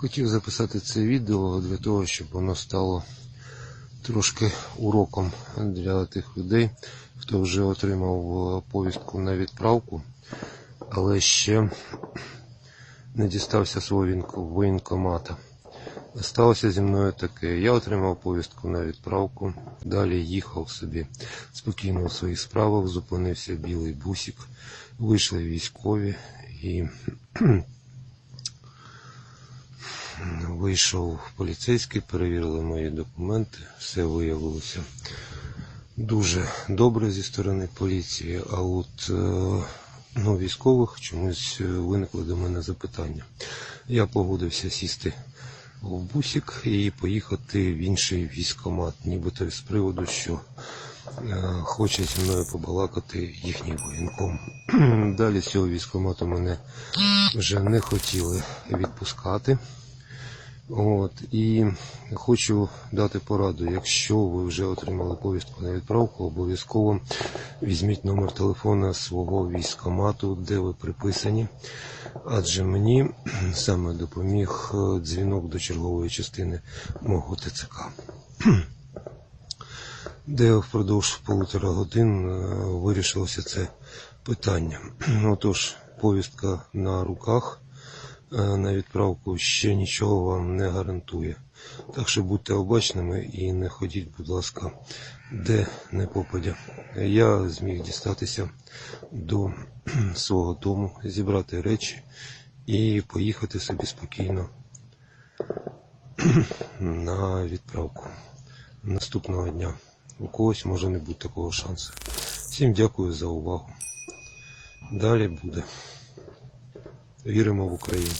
Хотів записати це відео для того, щоб воно стало трошки уроком для тих людей, хто вже отримав е, повістку на відправку, але ще не дістався свого воєнкомата. Сталося зі мною таке. Я отримав повістку на відправку, далі їхав собі спокійно у своїх справах, зупинився білий бусик, вийшли військові і вийшов поліцейський, перевірили мої документи, все виявилося дуже добре зі сторони поліції, а от е, ну, військових чомусь е, виникли до мене запитання. Я погодився сісти в бусик і поїхати в інший військкомат, нібито з приводу, що е, хоче зі мною побалакати їхній воєнком. Далі з цього військкомату мене вже не хотіли відпускати. От, і хочу дати пораду, якщо ви вже отримали повістку на відправку, обов'язково візьміть номер телефона свого військкомату, де ви приписані. Адже мені саме допоміг е, дзвінок до чергової частини мого ТЦК. Де впродовж полутора годин е, вирішилося це питання. Отож, повістка на руках на відправку ще нічого вам не гарантує. Так що будьте обачними і не ходіть, будь ласка, де не попадя. Я зміг дістатися до свого дому, зібрати речі і поїхати собі спокійно на відправку наступного дня. У когось може не бути такого шансу. Всім дякую за увагу. Далі буде. Віримо в Україну.